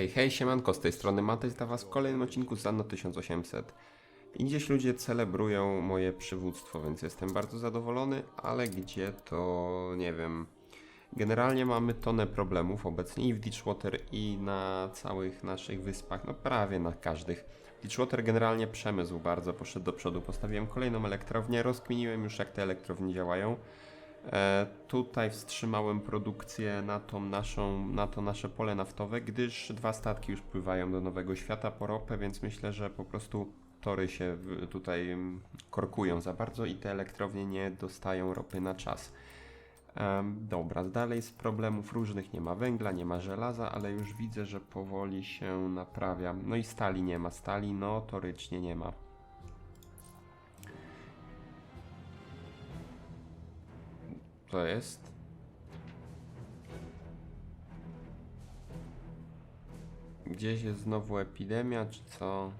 Hej, hej, siemanko, z tej strony Matej, dla was w kolejnym odcinku z Anno 1800. I gdzieś ludzie celebrują moje przywództwo, więc jestem bardzo zadowolony, ale gdzie to nie wiem. Generalnie mamy tonę problemów obecnie i w Ditchwater i na całych naszych wyspach, no prawie na każdych. Ditchwater generalnie przemysł bardzo poszedł do przodu, postawiłem kolejną elektrownię, rozkminiłem już jak te elektrownie działają. E, tutaj wstrzymałem produkcję na, tą naszą, na to nasze pole naftowe, gdyż dwa statki już pływają do Nowego Świata po ropę, więc myślę, że po prostu tory się tutaj mm, korkują za bardzo i te elektrownie nie dostają ropy na czas. Em, dobra, dalej z problemów różnych nie ma węgla, nie ma żelaza, ale już widzę, że powoli się naprawia. No i stali nie ma, stali notorycznie nie ma. Co jest? Gdzieś jest znowu epidemia, czy co?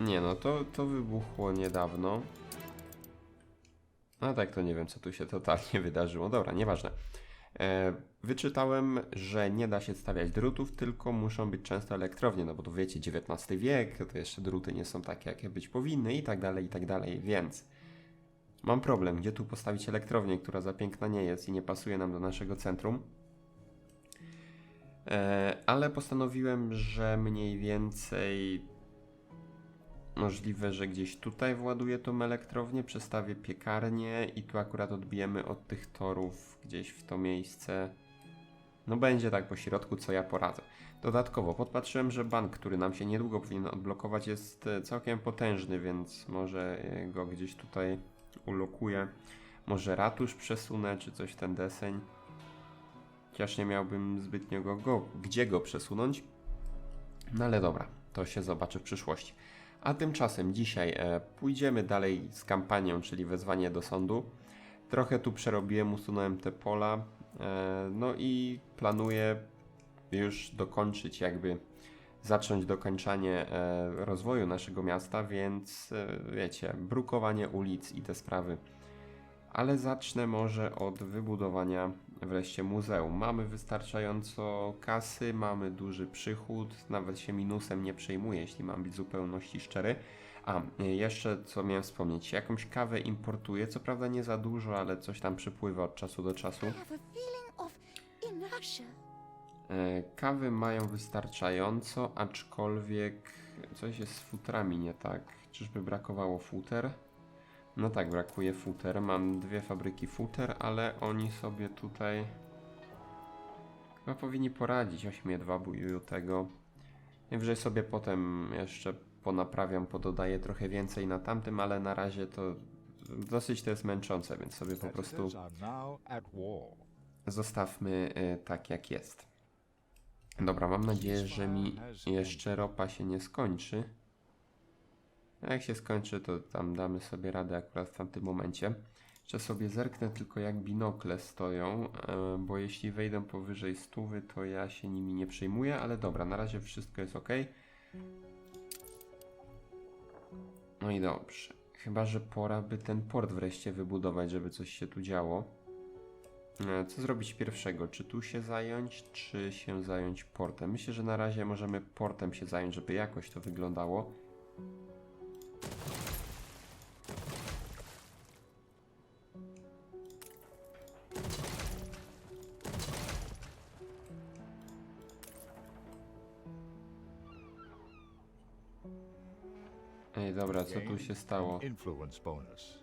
Nie no, to, to wybuchło niedawno. No tak, to nie wiem, co tu się totalnie wydarzyło. Dobra, nieważne. E, wyczytałem, że nie da się stawiać drutów, tylko muszą być często elektrownie, no bo to wiecie, XIX wiek, to jeszcze druty nie są takie, jakie być powinny i tak dalej, i tak dalej, więc mam problem, gdzie tu postawić elektrownię, która za piękna nie jest i nie pasuje nam do naszego centrum. E, ale postanowiłem, że mniej więcej Możliwe, że gdzieś tutaj właduję tą elektrownię, przestawię piekarnię i tu akurat odbijemy od tych torów gdzieś w to miejsce. No będzie tak po środku, co ja poradzę. Dodatkowo podpatrzyłem, że bank, który nam się niedługo powinien odblokować jest e, całkiem potężny, więc może e, go gdzieś tutaj ulokuję. Może ratusz przesunę, czy coś w ten deseń. Chociaż nie miałbym zbytnio go, go gdzie go przesunąć. No ale dobra, to się zobaczy w przyszłości. A tymczasem dzisiaj e, pójdziemy dalej z kampanią, czyli wezwanie do sądu. Trochę tu przerobiłem, usunąłem te pola. E, no i planuję już dokończyć, jakby zacząć dokończanie e, rozwoju naszego miasta, więc wiecie, brukowanie ulic i te sprawy. Ale zacznę może od wybudowania wreszcie muzeum. Mamy wystarczająco kasy, mamy duży przychód, nawet się minusem nie przejmuję, jeśli mam być w zupełności szczery. A, y, jeszcze co miałem wspomnieć, jakąś kawę importuję, co prawda nie za dużo, ale coś tam przypływa od czasu do czasu. E, Kawy mają wystarczająco, aczkolwiek coś jest z futrami nie tak. Czyżby brakowało futer? No tak, brakuje futer. Mam dwie fabryki futer, ale oni sobie tutaj chyba powinni poradzić. 8,2 bujują tego. Najwyżej sobie potem jeszcze ponaprawiam, pododaję trochę więcej na tamtym, ale na razie to dosyć to jest męczące, więc sobie po prostu zostawmy y, tak jak jest. Dobra, mam nadzieję, że mi jeszcze ropa się nie skończy. Jak się skończy, to tam damy sobie radę akurat w tamtym momencie. Jeszcze sobie zerknę tylko jak binokle stoją, e, bo jeśli wejdą powyżej stówy, to ja się nimi nie przejmuję, ale dobra, na razie wszystko jest ok. No i dobrze. Chyba, że pora by ten port wreszcie wybudować, żeby coś się tu działo. E, Co zrobić pierwszego? Czy tu się zająć, czy się zająć portem? Myślę, że na razie możemy portem się zająć, żeby jakoś to wyglądało. Ej, dobra, co tu się stało? Influence bonus.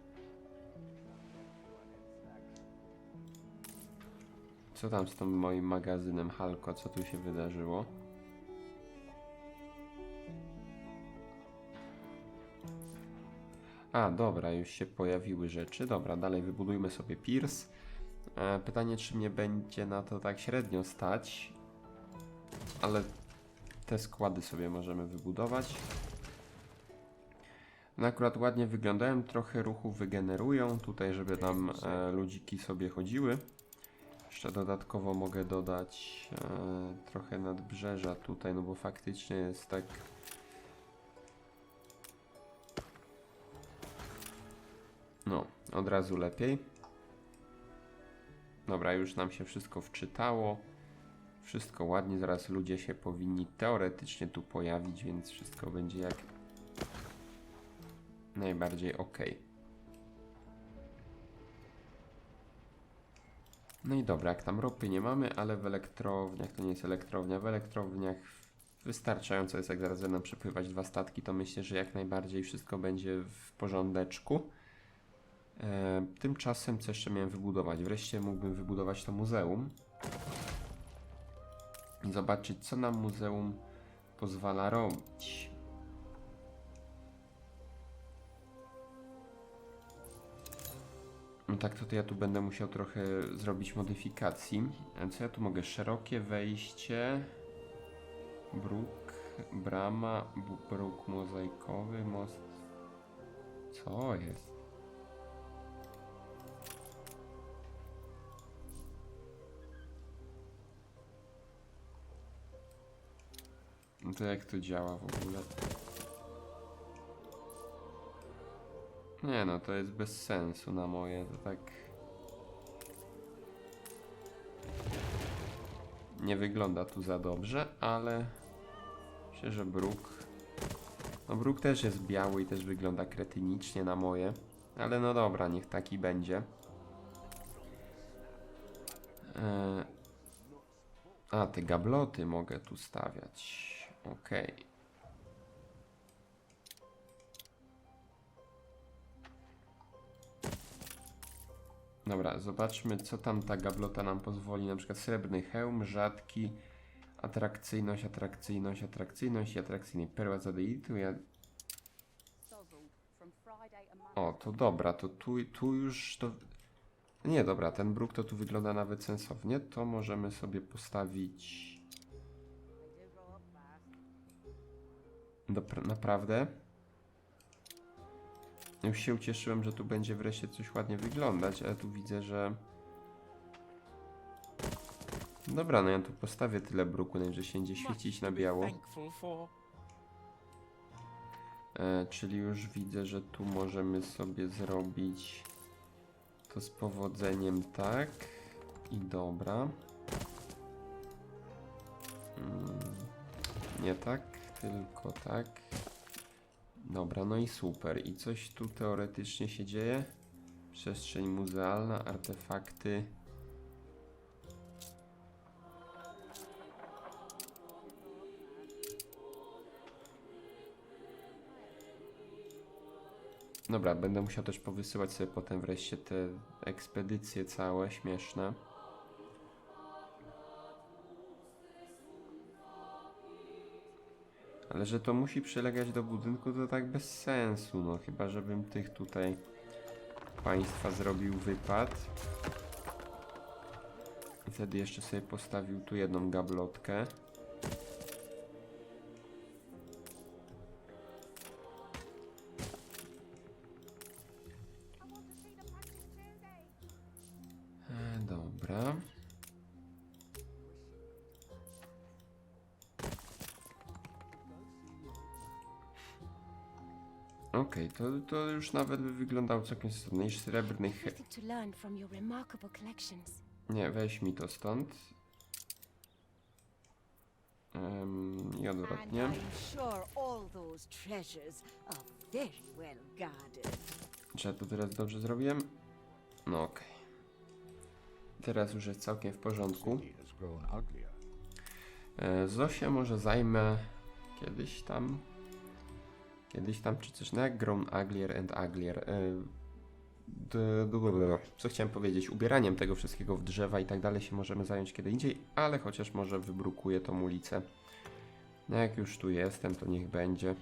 Co tam z tym moim magazynem Halko? Co tu się wydarzyło? A, dobra, już się pojawiły rzeczy. Dobra, dalej wybudujmy sobie Pierce. E, pytanie, czy mnie będzie na to tak średnio stać. Ale te składy sobie możemy wybudować. No akurat ładnie wyglądają, trochę ruchu wygenerują tutaj, żeby tam e, ludziki sobie chodziły. Jeszcze dodatkowo mogę dodać e, trochę nadbrzeża tutaj, no bo faktycznie jest tak. No, od razu lepiej. Dobra, już nam się wszystko wczytało. Wszystko ładnie, zaraz ludzie się powinni teoretycznie tu pojawić, więc wszystko będzie jak najbardziej ok. No i dobra, jak tam ropy nie mamy, ale w elektrowniach, to nie jest elektrownia, w elektrowniach wystarczająco jest, jak zaraz będą przepływać dwa statki, to myślę, że jak najbardziej wszystko będzie w porządeczku. E, tymczasem, co jeszcze miałem wybudować? Wreszcie mógłbym wybudować to muzeum i zobaczyć, co nam muzeum pozwala robić. No tak, to, to ja tu będę musiał trochę zrobić modyfikacji. Co ja tu mogę? Szerokie wejście, bruk, brama, bruk mozaikowy, most. Co jest? No to jak to działa w ogóle? Nie no, to jest bez sensu na moje, to tak... Nie wygląda tu za dobrze, ale... Myślę, że bruk... No bruk też jest biały i też wygląda kretynicznie na moje. Ale no dobra, niech taki będzie. Eee... A, te gabloty mogę tu stawiać. Okej. Dobra, zobaczmy co tam ta gablota nam pozwoli. Na przykład srebrny hełm, rzadki, atrakcyjność, atrakcyjność, atrakcyjność i atrakcyjnej perła zadeitu. Ja... O, to dobra, to tu, tu już to... Nie, dobra, ten bruk to tu wygląda nawet sensownie. To możemy sobie postawić... Naprawdę? Już się ucieszyłem, że tu będzie wreszcie coś ładnie wyglądać, ale tu widzę, że... Dobra, no ja tu postawię tyle bruku, najwyżej się będzie świecić na biało. E, czyli już widzę, że tu możemy sobie zrobić to z powodzeniem tak i dobra. Mm, nie tak, tylko tak. Dobra, no i super. I coś tu teoretycznie się dzieje? Przestrzeń muzealna, artefakty. Dobra, będę musiał też powysyłać sobie potem wreszcie te ekspedycje całe, śmieszne. Ale że to musi przylegać do budynku, to tak bez sensu, no chyba żebym tych tutaj państwa zrobił wypad. Wtedy jeszcze sobie postawił tu jedną gablotkę. Okej, to, to już nawet by wyglądało całkiem sensownie. I Srebrny he... Nie, weź mi to stąd. Em, I odwrotnie. Czy ja to teraz dobrze zrobiłem? No okej. Teraz już jest całkiem w porządku. E, Zosię może zajmę kiedyś tam. Kiedyś tam czy coś. No jak grown uglier and uglier. D- Co chciałem powiedzieć? Ubieraniem tego wszystkiego w drzewa i tak dalej się możemy zająć kiedy indziej, ale chociaż może wybrukuję tą ulicę. No jak już tu jestem, to niech będzie.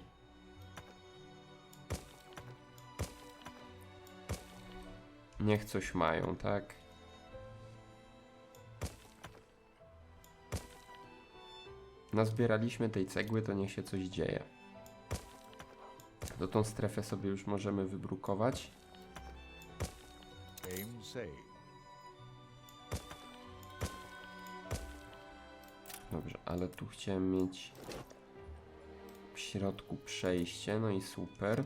Niech coś mają, tak? Nazbieraliśmy tej cegły, to niech się coś dzieje. Do tą strefę sobie już możemy wybrukować. Aim saved. Dobrze, ale tu chciałem mieć w środku przejście, no i super.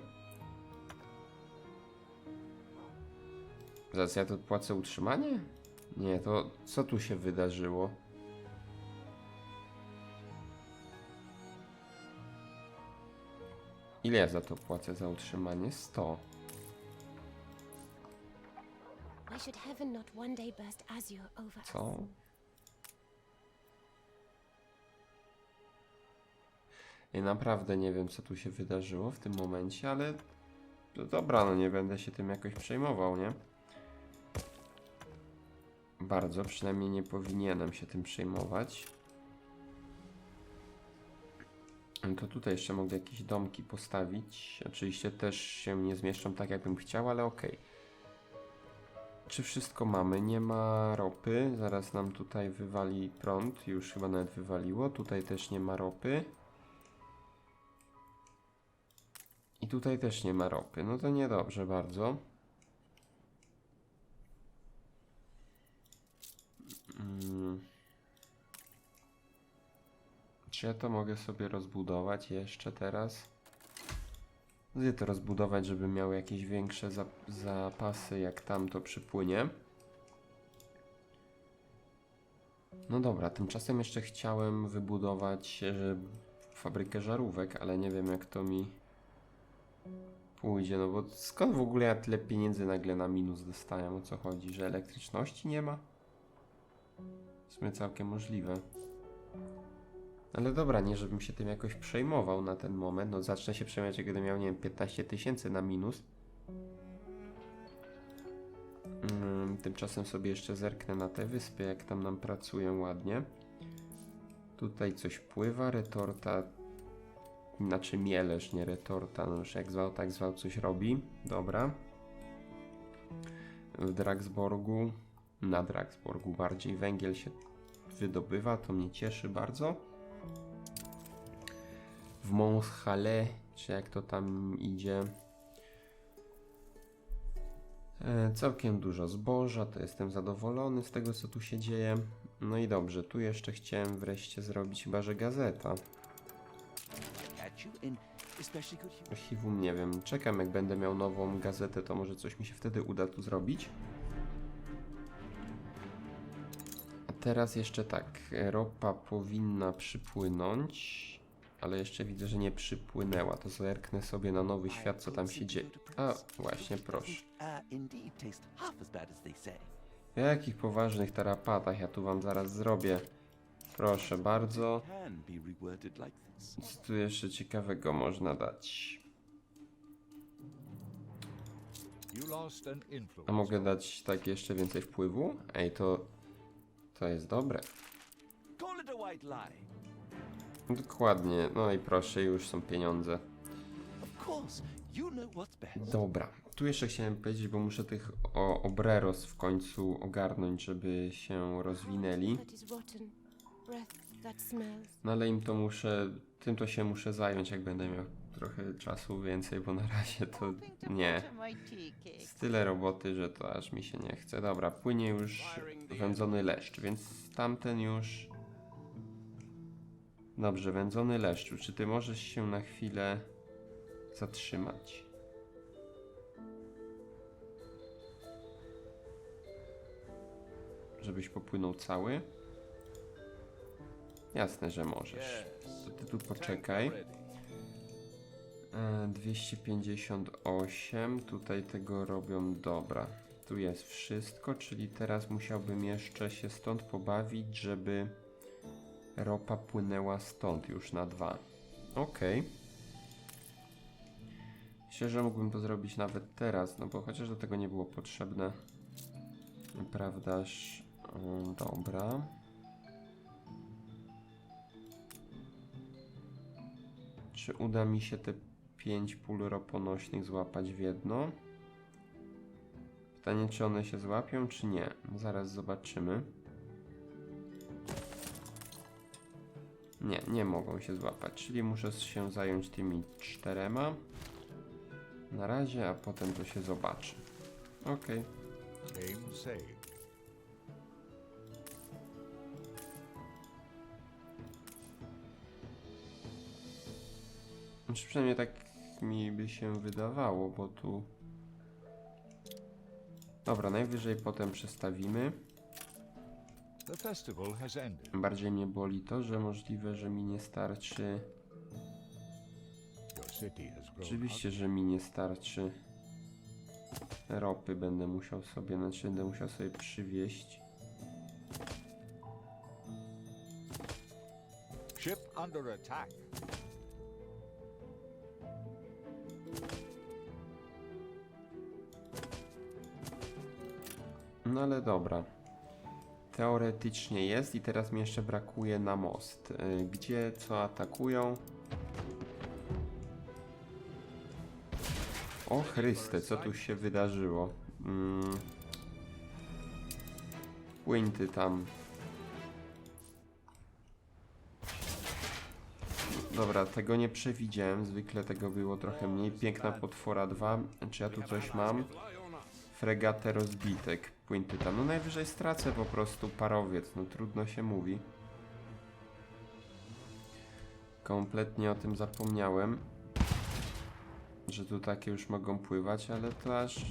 Zaraz ja to płacę utrzymanie? Nie, to co tu się wydarzyło? Ile ja za to płacę za utrzymanie? 100. Why should heaven not one day burst azure over us? Co? I naprawdę nie wiem, co tu się wydarzyło w tym momencie, ale no dobra, no nie będę się tym jakoś przejmował, nie? Bardzo, przynajmniej nie powinienem się tym przejmować. To tutaj jeszcze mogę jakieś domki postawić. Oczywiście też się nie zmieszczą tak, jakbym chciał, ale okej. Czy wszystko mamy? Nie ma ropy. Zaraz nam tutaj wywali prąd. Już chyba nawet wywaliło. Tutaj też nie ma ropy. I tutaj też nie ma ropy. No to niedobrze bardzo. 3 to mogę sobie rozbudować jeszcze teraz. Gdzie to rozbudować, żeby miał jakieś większe zapasy, jak tam to przypłynie. No dobra, tymczasem jeszcze chciałem wybudować e, fabrykę żarówek, ale nie wiem jak to mi pójdzie, no bo skąd w ogóle ja tyle pieniędzy nagle na minus dostałem, o co chodzi, że elektryczności nie ma? W sumie całkiem możliwe. Ale dobra, nie żebym się tym jakoś przejmował na ten moment. No zacznę się przejmować, jak będę miał, nie wiem, 15 tysięcy na minus. Mm, tymczasem sobie jeszcze zerknę na te wyspy, jak tam nam pracują ładnie. Tutaj coś pływa, retorta, znaczy mielesz, nie retorta, no już jak zwał, tak zwał, coś robi. Dobra. W Dragsborgu, na Dragsborgu bardziej węgiel się wydobywa, to mnie cieszy bardzo w Monshale, czy jak to tam idzie. E, całkiem dużo zboża, to jestem zadowolony z tego, co tu się dzieje. No i dobrze, tu jeszcze chciałem wreszcie zrobić chyba, że gazeta. Archiwum nie wiem, czekam jak będę miał nową gazetę, to może coś mi się wtedy uda tu zrobić. A teraz jeszcze tak, ropa powinna przypłynąć, ale jeszcze widzę, że nie przypłynęła, to zerknę sobie na nowy świat, co tam się dzieje. A, właśnie, proszę. Uh. W jakich poważnych tarapatach ja tu wam zaraz zrobię? Proszę bardzo. Co tu jeszcze ciekawego można dać? A mogę dać tak jeszcze więcej wpływu? Ej, to... To jest dobre. Dokładnie, no i proszę, już są pieniądze. Dobra, tu jeszcze chciałem powiedzieć, bo muszę tych o, obreros w końcu ogarnąć, żeby się rozwinęli. No ale im to muszę, tym to się muszę zająć, jak będę miał trochę czasu więcej, bo na razie to nie. Jest tyle roboty, że to aż mi się nie chce. Dobra, płynie już wędzony leszcz, więc tamten już... Dobrze, wędzony leszczu, czy ty możesz się na chwilę zatrzymać? Żebyś popłynął cały? Jasne, że możesz. To ty tu poczekaj. E, 258, tutaj tego robią dobra. Tu jest wszystko, czyli teraz musiałbym jeszcze się stąd pobawić, żeby ropa płynęła stąd już na dwa. Okej. Myślę, że mógłbym to zrobić nawet teraz, no bo chociaż do tego nie było potrzebne. Prawdaż? Mm, Dobra. Czy uda mi się te 5 pól roponośnych złapać w jedno? Pytanie, czy one się złapią, czy nie? Zaraz zobaczymy. Nie, nie mogą się złapać, czyli muszę się zająć tymi czterema. Na razie, a potem to się zobaczy. Okej. Game saved. Znaczy przynajmniej tak mi by się wydawało, bo tu... Dobra, najwyżej potem przestawimy. The festival has ended. Bardziej mnie boli to, że możliwe, że mi nie starczy. Your city has grown Oczywiście, że mi nie starczy ropy. Będę musiał sobie, znaczy będę musiał sobie przywieźć. Ship under attack. No ale dobra. Teoretycznie jest i teraz mi jeszcze brakuje na most. Y, Gdzie co atakują? O Chryste, co tu się wydarzyło? Mm. Tam. Dobra, tego nie przewidziałem. Zwykle tego było trochę mniej. Piękna potwora 2. Czy ja tu coś mam? Fregatę rozbitek, płynty tam. No najwyżej stracę po prostu parowiec, no trudno się mówi. Kompletnie o tym zapomniałem, że tu takie już mogą pływać, ale to aż...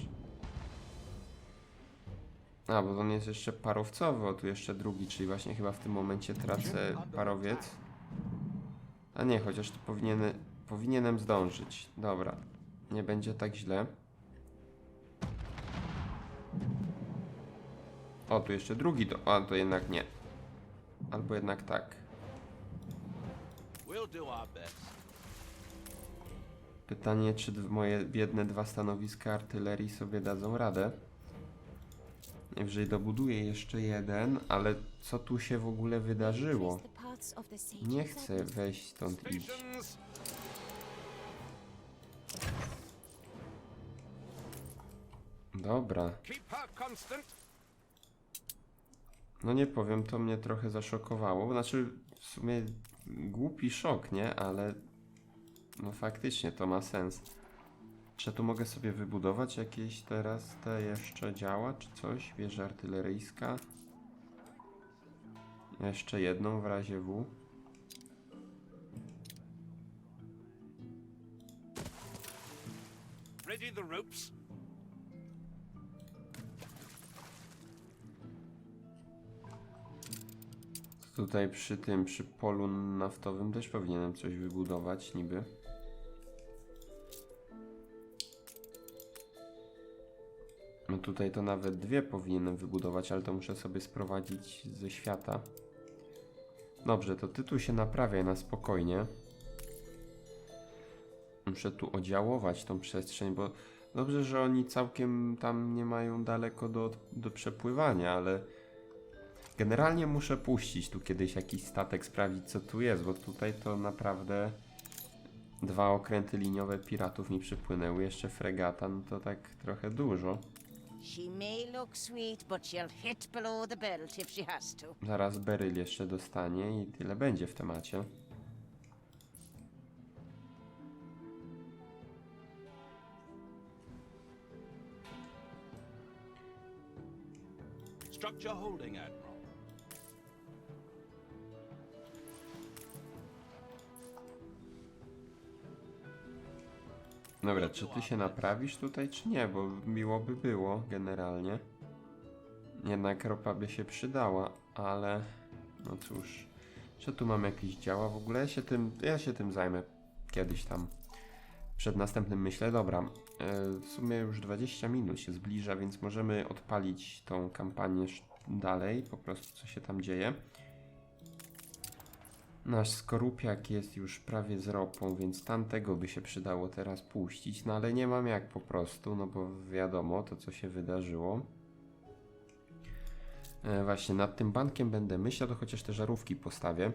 A, bo on jest jeszcze parowcowy, o tu jeszcze drugi, czyli właśnie chyba w tym momencie tracę parowiec. A nie, chociaż tu powinien, powinienem zdążyć. Dobra, nie będzie tak źle. O, tu jeszcze drugi do... A, to jednak nie. Albo jednak tak. Pytanie, czy moje biedne dwa stanowiska artylerii sobie dadzą radę? Najwyżej dobuduję jeszcze jeden, ale co tu się w ogóle wydarzyło? Nie chcę wejść stąd iść. Dobra. No nie powiem, to mnie trochę zaszokowało. Znaczy, w sumie głupi szok, nie? Ale no faktycznie to ma sens. Czy tu mogę sobie wybudować jakieś teraz te jeszcze działa, czy coś? Wieża artyleryjska. Jeszcze jedną w razie W. Ready the ropes? Tutaj przy tym, przy polu naftowym też powinienem coś wybudować niby. No tutaj to nawet dwie powinienem wybudować, ale to muszę sobie sprowadzić ze świata. Dobrze, to ty tu się naprawiaj na spokojnie. Muszę tu odziałować tą przestrzeń, bo dobrze, że oni całkiem tam nie mają daleko do, do przepływania, ale Generalnie muszę puścić tu kiedyś jakiś statek, sprawdzić co tu jest, bo tutaj to naprawdę dwa okręty liniowe piratów mi przypłynęły, jeszcze fregata, no to tak trochę dużo. Zaraz Beryl jeszcze dostanie i tyle będzie w temacie. Structure holding, Admiral. Dobra, czy ty się naprawisz tutaj, czy nie? Bo miło by było generalnie. Jednak ropa by się przydała, ale no cóż. Czy tu mam jakieś działa w ogóle? Ja się tym, ja się tym zajmę kiedyś tam. Przed następnym myślę, dobra. e, W sumie już 20 minut się zbliża, więc możemy odpalić tą kampanię dalej, po prostu co się tam dzieje. Nasz skorupiak jest już prawie z ropą, więc tamtego by się przydało teraz puścić, no ale nie mam jak po prostu, no bo wiadomo to co się wydarzyło. E, właśnie nad tym bankiem będę myślał, to chociaż te żarówki postawię.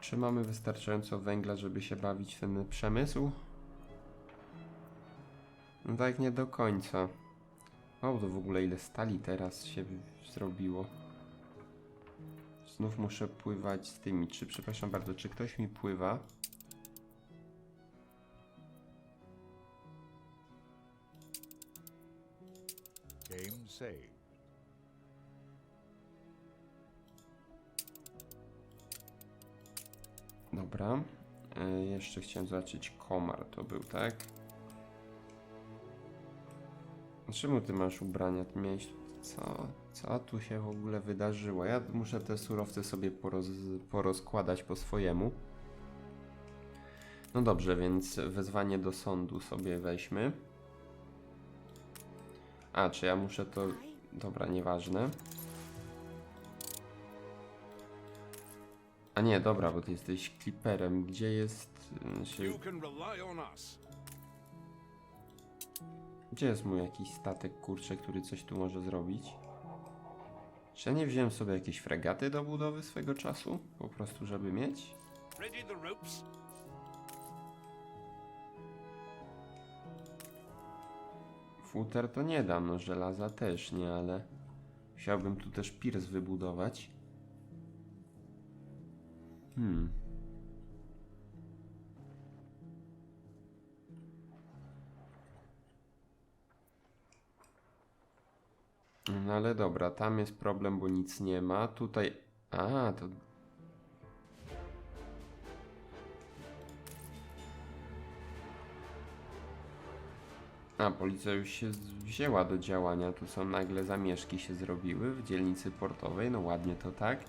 Czy mamy wystarczająco węgla, żeby się bawić w ten przemysł? No tak nie do końca. O, to w ogóle ile stali teraz się zrobiło. Znów muszę pływać z tymi. Czy, przepraszam bardzo, czy ktoś mi pływa? Game saved. Dobra. E, jeszcze chciałem zobaczyć komar, to był, tak? Czemu ty masz ubrania? Ty miałeś co? Co tu się w ogóle wydarzyło? Ja muszę te surowce sobie poroz, porozkładać po swojemu. No dobrze, więc wezwanie do sądu sobie weźmy. A, czy ja muszę to... Dobra, nieważne. A nie, dobra, bo ty jesteś kliperem. Gdzie jest... y, Się... Gdzie jest mój jakiś statek, kurczę, który coś tu może zrobić? Czy ja nie wziąłem sobie jakieś fregaty do budowy swego czasu? Po prostu, żeby mieć? Futer to nie dam, no żelaza też nie, ale chciałbym tu też pirs wybudować. Hmm. No ale dobra, tam jest problem, bo nic nie ma. Tutaj. A, to. A, policja już się wzięła do działania. Tu są nagle zamieszki się zrobiły w dzielnicy portowej. No ładnie to tak.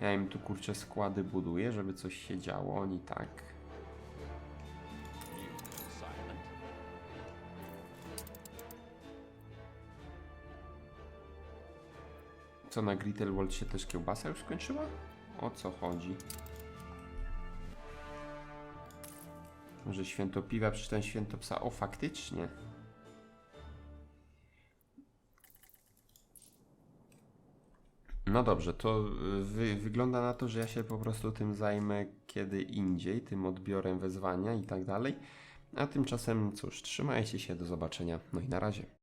Ja im tu kurczę składy buduję, żeby coś się działo. Oni tak. Co na Grittelwald się też kiełbasa już skończyła? O co chodzi? Może święto piwa, przeczytałem święto psa. O, faktycznie. No dobrze, to y, wy, wygląda na to, że ja się po prostu tym zajmę kiedy indziej, tym odbiorem wezwania i tak dalej. A tymczasem, cóż, trzymajcie się, do zobaczenia. No i na razie.